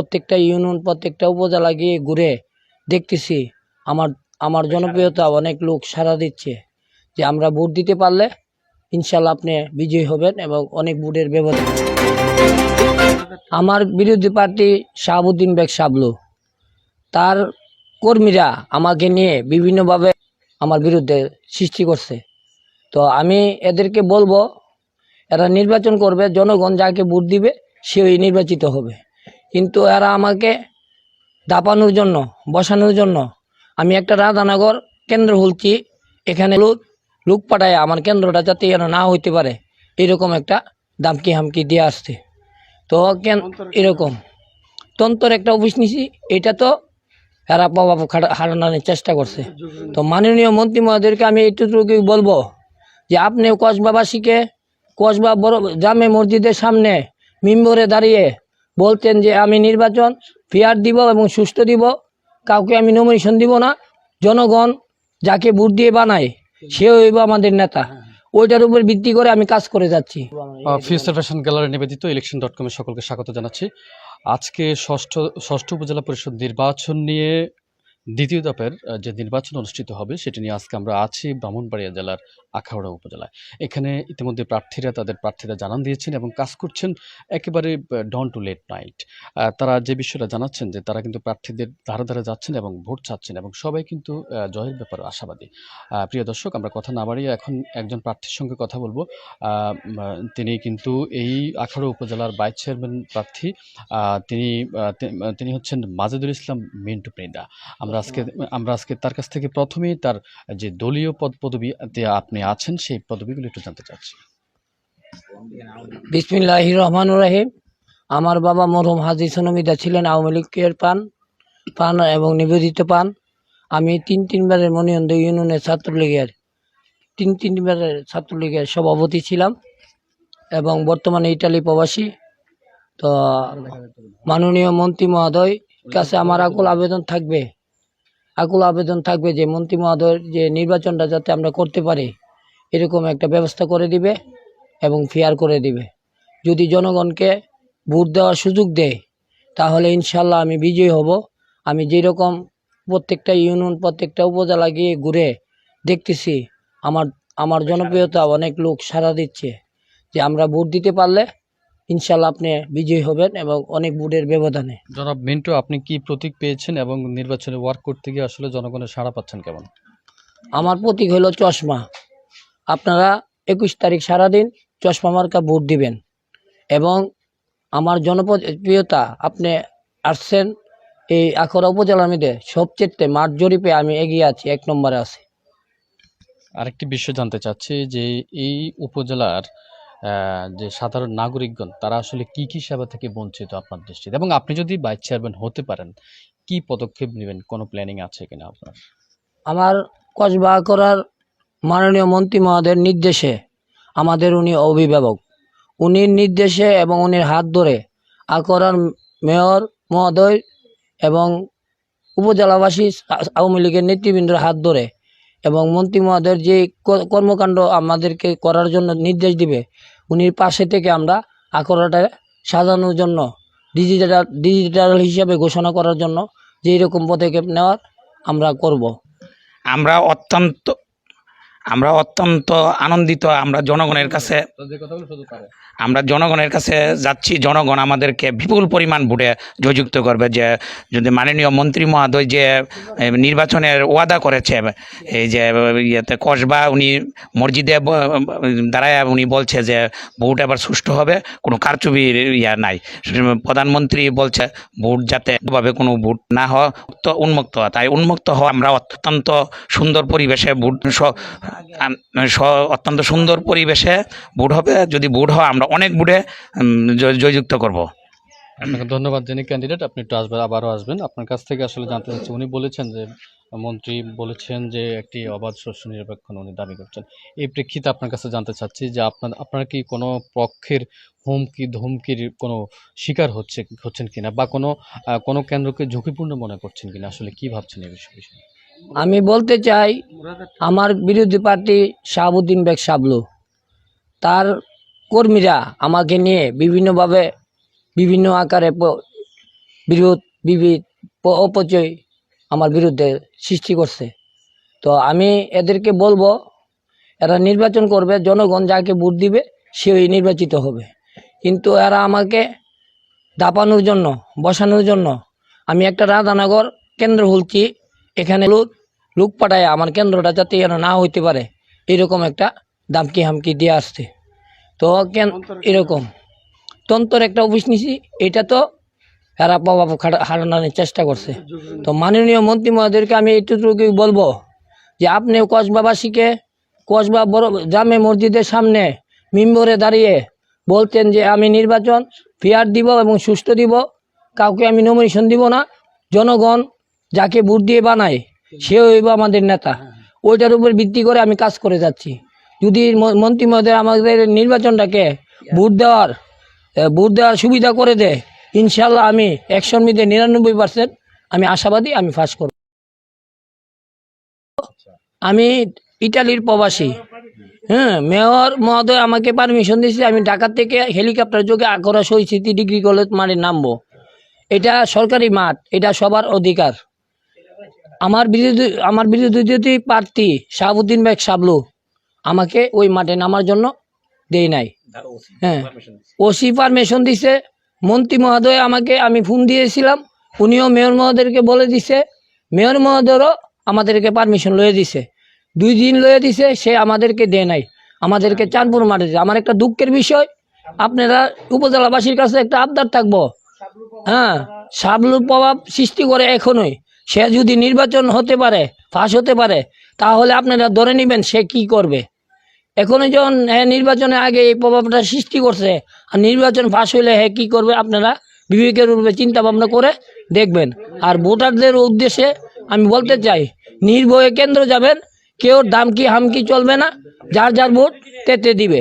প্রত্যেকটা ইউনিয়ন প্রত্যেকটা উপজেলা গিয়ে ঘুরে দেখতেছি। আমার আমার জনপ্রিয়তা অনেক লোক সাড়া দিচ্ছে যে আমরা ভোট দিতে পারলে ইনশাল্লাহ আপনি বিজয়ী হবেন এবং অনেক ভোটের ব্যবধান। আমার বিরোধী পার্টি শাহাবুদ্দিন বেগ সাবলু। তার কর্মীরা আমাকে নিয়ে বিভিন্নভাবে আমার বিরুদ্ধে সৃষ্টি করছে। তো আমি এদেরকে বলব এরা নির্বাচন করবে জনগণ যাকে ভোট দিবে সেই নির্বাচিত হবে। কিন্তু এরা আমাকে দাপানোর জন্য, বসানোর জন্য। আমি একটা রাধানগর কেন্দ্র খুলছি, এখানে লোক পাঠায় আমার কেন্দ্রটা যাতে যেন না হইতে পারে। এরকম একটা দামকি হামকি দিয়ে আসছে। তো কেন এরকম? তন্তর একটা অফিস নিছি, এটা তো এরা প্রভাব হারানোর চেষ্টা করছে। তো মাননীয় মন্ত্রী মহোদয়কে আমি এইটুকুই বলব যে আপনি কসবাবাসীকে কসবা বড় জামে মসজিদের সামনে মিম্বরে দাঁড়িয়ে বলতেন যে আমি নির্বাচন ফেয়ার দিব এবং সুস্থ দিব, কাউকে আমি নমিনেশন দিব না, জনগণ যাকে ভোট দিয়ে বানায়, সে হইব আমাদের নেতা। ওইটার উপর ভিত্তি করে আমি কাজ করে যাচ্ছি। ফিউচার ফ্যাশন গ্যালারি নিবেদিত ইলেকশন ডট কমের সকলকে স্বাগত জানাচ্ছি। আজকে ষষ্ঠ ষষ্ঠ উপজেলা পরিষদ নির্বাচন নিয়ে দ্বিতীয় ধাপের যে নির্বাচন অনুষ্ঠিত হবে সেটি নিয়ে আজকে আমরা আছি ব্রাহ্মণবাড়িয়া জেলার আখাউড়া উপজেলায়। এখানে ইতিমধ্যে প্রার্থীরা, তাদের প্রার্থীরা জানান দিয়েছেন এবং কাজ করছেন একেবারে ডন টু লেট নাইট তারা যে বিষয়টা জানাচ্ছেন যে তারা কিন্তু প্রার্থীদের ধারে ধারে যাচ্ছেন এবং ভোট চাচ্ছেন এবং সবাই কিন্তু জয়ের ব্যাপারে আশাবাদী। প্রিয় দর্শক, আমরা কথা না বাড়িয়ে এখন একজন প্রার্থীর সঙ্গে কথা বলব। তিনি কিন্তু এই আখাউড়া উপজেলার ভাইস চেয়ারম্যান প্রার্থী। তিনি তিনি হচ্ছেন মাজেদুল ইসলাম মিন্টু প্রিদা আমরা আজকে আমরা আজকে তার কাছ থেকে প্রথমেই তার যে দলীয় পদ পদবিতে আপনি আছেন সেই পদবিগুলো একটু জানতে চাচ্ছি। বিসমিল্লাহ রহমান রাহিম। আমার বাবা মরহুম হাজি সনমিদা ছিলেন আওয়ামী লীগের পান পান এবং নিবেদিত পান আমি তিন তিনবারের মনিয়ন্দ ইউনিয়নের ছাত্রলীগের তিন তিনবারের ছাত্রলীগের সভাপতি ছিলাম এবং বর্তমানে ইটালি প্রবাসী। তো মাননীয় মন্ত্রী মহোদয় কাছে আমার আকুল আবেদন থাকবে। আকুল আবেদন থাকবে যে মন্ত্রী মহোদয়ের যে নির্বাচনটা যাতে আমরা করতে পারি, এরকম একটা ব্যবস্থা করে দিবে এবং ফেয়ার করে দিবে। যদি জনগণকে ভোট দেওয়ার সুযোগ দেয়, তাহলে ইনশাল্লাহ আমি বিজয়ী হব। আমি যেরকম প্রত্যেকটা ইউনিয়ন, প্রত্যেকটা উপজেলা গিয়ে ঘুরে দেখতেছি, আমার আমার জনপ্রিয়তা অনেক লোক সাড়া দিচ্ছে যে আমরা ভোট দিতে পারলে ইনশাল্লাহ আপনি বিজয়ী হবেন এবং অনেক ভোটের ব্যবধানে। জনাব মিন্টু আপনি কি প্রতীক পেয়েছেন এবং নির্বাচনে ওয়ার্ক করতে গিয়ে আসলে জনগণের সাড়া পাচ্ছেন কেমন? আমার প্রতীক হলো চশমা। আপনারা একুশ তারিখ সারাদিন চশমা মার্কা ভোট দিবেন এবং আমার জনপ্রিয়তা আপনি আসছেন এই আখড়া উপজেলার মধ্যে সবচেয়ে মাঠ জরিপে আমি এগিয়ে আছি এক নম্বরে আছি। আরেকটি বিষয় জানতে চাচ্ছি যে এই উপজেলার যে সাধারণ নাগরিকগণ, তারা আসলে কি কি সেবা থেকে বঞ্চিত আপনার দৃষ্টিতে? এবং আপনি যদি ভাইস চেয়ারম্যান হতে পারেন, কি পদক্ষেপ নেবেন? কোনো প্ল্যানিং আছে কিনা আপনার? আমার কসবা করার মাননীয় মন্ত্রী মহোদয়ের নির্দেশে আমাদের উনি অভিভাবক। উনির নির্দেশে এবং উনির হাত ধরে আকরার মেয়র মহোদয় এবং উপজেলাবাসী আওয়ামী লীগের নেতৃবৃন্দের হাত ধরে এবং মন্ত্রী মহোদয়ের যে কর্মকাণ্ড আমাদেরকে করার জন্য নির্দেশ দিবে উনির পাশে থেকে আমরা আকড়াটা সাজানোর জন্য ডিজিটাল ডিজিটাল হিসাবে ঘোষণা করার জন্য যেই রকম পদক্ষেপ নেওয়ার আমরা করব। আমরা অত্যন্ত আমরা অত্যন্ত আনন্দিত আমরা জনগণের কাছে আমরা জনগণের কাছে যাচ্ছি জনগণ আমাদেরকে বিপুল পরিমাণ ভোটে জয়যুক্ত করবে যে যদি মাননীয় মন্ত্রী মহোদয় যে নির্বাচনের ওয়াদা করেছে এই যে ইয়েতে কসবা উনি মসজিদে দাঁড়ায় উনি বলছে যে ভোট এবার সুষ্ঠু হবে কোনো কারচুপির ইয়া নাই। প্রধানমন্ত্রী বলছে ভোট যাতে ভাবে কোনো ভোট না হয় তো উন্মুক্ত। হয় তাই উন্মুক্ত হওয়া আমরা অত্যন্ত সুন্দর পরিবেশে ভোট অত্যন্ত সুন্দর পরিবেশে ভোট হবে যদি ভোট হয় আমরা অনেক জয়- জয়যুক্ত করব। আপনাকে ধন্যবাদ যিনি ক্যান্ডিডেট আপনি একটু আসবেন আবারও আসবেন। আপনার কাছ থেকে আসলে জানতে চাচ্ছি উনি বলেছেন যে মন্ত্রী বলেছেন যে একটি অবাধ শস্য নিরপেক্ষণ উনি দাবি করছেন। এই প্রেক্ষিতে আপনার কাছে জানতে চাচ্ছি যে আপনার আপনার কি কোনো পক্ষের হুমকি ধমকির কোনো শিকার হচ্ছে হচ্ছেন কিনা? বা কোনো কোনো কেন্দ্রকে ঝুঁকিপূর্ণ মনে করছেন কিনা? আসলে কি ভাবছেন এই বিষয়ে বিষয়ে? আমি বলতে চাই, আমার বিরোধী পার্টি শাহাবুদ্দিন বেগ সাবলু। তার কর্মীরা আমাকে নিয়ে বিভিন্নভাবে বিভিন্ন আকারে বিরোধ বিবিধ অপচয় আমার বিরুদ্ধে সৃষ্টি করছে। তো আমি এদেরকে বলব, এরা নির্বাচন করবে, জনগণ যাকে ভোট দিবে সেই নির্বাচিত হবে। কিন্তু এরা আমাকে দাপানোর জন্য, বসানোর জন্য আমি একটা রাধানগর কেন্দ্র খুলছি। এখানে লোক লোক পাঠায়, আমার কেন্দ্রটা যাতে যেন না হইতে পারে। এরকম একটা দামকি হামকি দিয়ে আসছে। তো কেন এরকম? তন্তর একটা অফিস নিছি, এটা তো এরা প্রভাব হারানোর চেষ্টা করছে। তো মাননীয় মন্ত্রী মহোদয়কে আমি এইটুকুই বলব যে, আপনি কসবাবাসীকে, কসবা বড় জামে মসজিদের সামনে মিম্বরে দাঁড়িয়ে বলতেন যে, আমি নির্বাচন ফেয়ার দিব এবং সুষ্ঠু দিব, কাউকে আমি নমিনেশন দিব না। জনগণ যাকে ভোট দিয়ে বানায় সে হইব আমাদের নেতা। ওইটার উপর ভিত্তি করে আমি কাজ করে যাচ্ছি। যদি মন্ত্রী মহোদয় আমাদের নির্বাচনটাকে ভোট দেওয়ার ভোট দেওয়ার সুবিধা করে দেয়, ইনশাল্লাহ আমি একশোর মধ্যে নিরানব্বই পার্সেন্ট আমি আশাবাদী আমি ফাঁস করব। আমি ইটালির প্রবাসী। হ্যাঁ মেয়র মহোদয় আমাকে পারমিশন দিয়েছে আমি ঢাকা থেকে হেলিকপ্টার যোগে আগরা স্মৃতি ডিগ্রি কলেজ মাঠে নামবো। এটা সরকারি মাঠ, এটা সবার অধিকার। আমার বিরোধী আমার বিরোধী প্রার্থী শাহাবুদ্দিন বেগ সাবলু আমাকে ওই মাঠে নামার জন্য দেয় নাই। হ্যাঁ। ওসি পারমিশন দিছে। মন্ত্রী মহোদয় আমাকে আমি ফোন দিয়েছিলাম। উনিও মেয়র মহোদয়কে বলে দিছে। মেয়র মহোদয়ও আমাদেরকে পারমিশন লয়ে দিছে। দুই দিন লয়ে দিছে সে আমাদেরকে দেয় নাই। আমাদেরকে চাঁদপুর মাঠে। আমার একটা দুঃখের বিষয় আপনারা উপজেলাবাসীর কাছে একটা আবদার থাকব। হ্যাঁ সাবলুর প্রভাব সৃষ্টি করে এখনই। সে যদি নির্বাচন হতে পারে, ফাঁস হতে পারে, তাহলে আপনারা ধরে নেবেন সে কি করবে। এখনই যখন হ্যাঁ নির্বাচনের আগে এই প্রভাবটা সৃষ্টি করছে, আর নির্বাচন ফাঁস হইলে হ্যাঁ কী করবে আপনারা বিবেকের রূপে চিন্তা ভাবনা করে দেখবেন। আর ভোটারদের উদ্দেশ্যে আমি বলতে চাই, নির্ভয়ে কেন্দ্র যাবেন কেউ দামকি হামকি চলবে না, যার যার ভোট তেতে দিবে।